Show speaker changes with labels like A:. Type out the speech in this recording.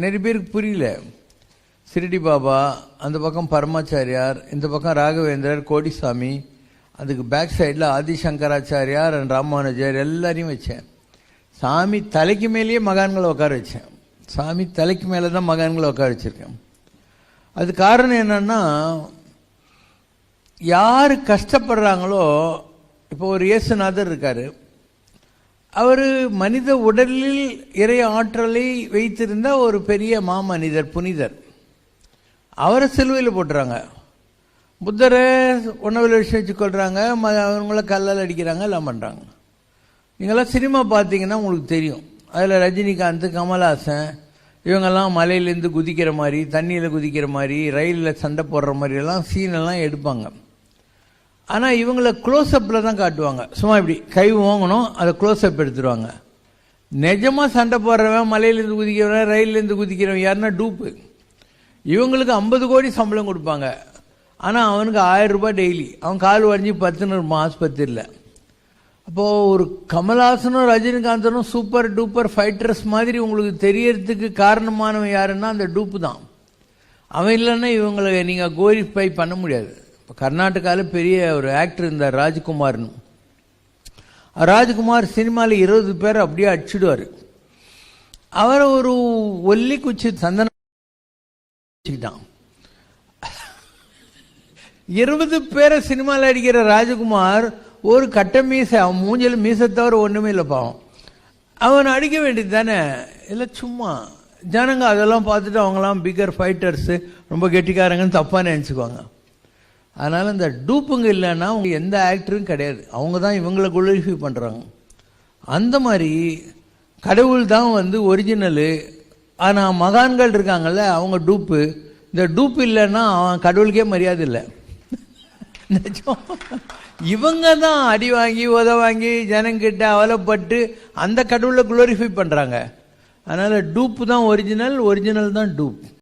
A: நிறைய பேருக்கு புரியல. சிரடி பாபா அந்த பக்கம் பரமாச்சாரியார் இந்த பக்கம் ராகவேந்திரர் கோடிசாமி அதுக்கு பேக் சைடில் ஆதிசங்கராச்சாரியார் அண்ட் ராமானுஜர் எல்லாரையும் வச்சேன். சாமி தலைக்கு மேலேயே மகான்களை உட்கார வச்சேன். சாமி தலைக்கு மேலே தான் மகான்களை உட்கார வச்சிருக்கேன். அது காரணம் என்னென்னா யார் கஷ்டப்படுறாங்களோ இப்போ ஒரு இயேசுநாதர் இருக்கார். அவர் மனித உடலில் இறை ஆற்றலை வைத்திருந்த ஒரு பெரிய மாமனிதர் புனிதர். அவரை சிலுவையில் போட்டுறாங்க. புத்தரை உணவில் விஷயம் வச்சு கொள்கிறாங்க ம- அவங்கள கல்லால் அடிக்கிறாங்க எல்லாம் பண்ணுறாங்க நீங்களாம் சினிமா பார்த்தீங்கன்னா உங்களுக்கு தெரியும். அதில் ரஜினிகாந்த் கமல்ஹாசன் இவங்கெல்லாம் மலையிலேருந்து குதிக்கிற மாதிரி தண்ணியில் குதிக்கிற மாதிரி ரயிலில் சண்டை போடுற மாதிரி எல்லாம் சீனெல்லாம் எடுப்பாங்க. ஆனால் இவங்கள க்ளோஸ்அப்பில் தான் காட்டுவாங்க. சும்மா இப்படி கை வாங்கணும் அதை க்ளோஸ்அப் எடுத்துருவாங்க. நிஜமாக சண்டை போடுறவன் மலையிலேருந்து குதிக்கிறவன் ரயிலேருந்து குதிக்கிறவன் யாருன்னா டூப்பு. இவங்களுக்கு ஐம்பது கோடி சம்பளம் கொடுப்பாங்க. ஆனால் அவனுக்கு ஆயிரம் ரூபாய் டெய்லி அவன் கால் உடஞ்சி பத்துன்னு இருப்பான் ஆஸ்பத்திரியில். அப்போது ஒரு கமல்ஹாசனும் ரஜினிகாந்தனும் சூப்பர் டூப்பர் ஃபைட்டர்ஸ் மாதிரி உங்களுக்கு தெரியறதுக்கு காரணமானவன் யாருன்னா அந்த டூப்பு தான். அவன் இல்லைன்னா இவங்களை நீங்கள் கோரிஃபை பண்ண முடியாது. இப்போ கர்நாடகாவில் பெரிய ஒரு ஆக்டர் இருந்தார் ராஜ்குமார்னு. ராஜ்குமார் சினிமாவில் இருபது பேர் அப்படியே அடிச்சிடுவார். அவரை ஒரு ஒல்லி குச்சி சந்தன வச்சுக்கிட்டான். இருபது பேரை சினிமாவில் அடிக்கிற ராஜகுமார் ஒரு கட்ட மீசை அவன் மூஞ்சில மீசை தவிர ஒன்றுமே இல்லை பாவம். அவன் அடிக்க வேண்டியது தானே? இல்லை சும்மா. ஜனங்க அதெல்லாம் பார்த்துட்டு அவங்களாம் பிகர் ஃபைட்டர்ஸு ரொம்ப கெட்டிக்காரங்கன்னு தப்பாக நினச்சிக்குவாங்க. அதனால் இந்த டூப்புங்க இல்லைன்னா அவங்க எந்த ஆக்டரும் கிடையாது. அவங்க தான் இவங்களை குளோரிஃபை பண்ணுறாங்க அந்த மாதிரி கடவுள் தான் வந்து ஒரிஜினலு ஆனால் மகான்கள் இருக்காங்கல்ல அவங்க டூப்பு. இந்த டூப் இல்லைன்னா அவன் கடவுளுக்கே மரியாதை இல்லை. நிஜம். இவங்க தான் அடி வாங்கி உத வாங்கி ஜனங்கிட்ட அவலப்பட்டு அந்த கடவுளை குளோரிஃபை பண்ணுறாங்க அதனால் டூப்பு தான் ஒரிஜினல் ஒரிஜினல் தான் டூப்.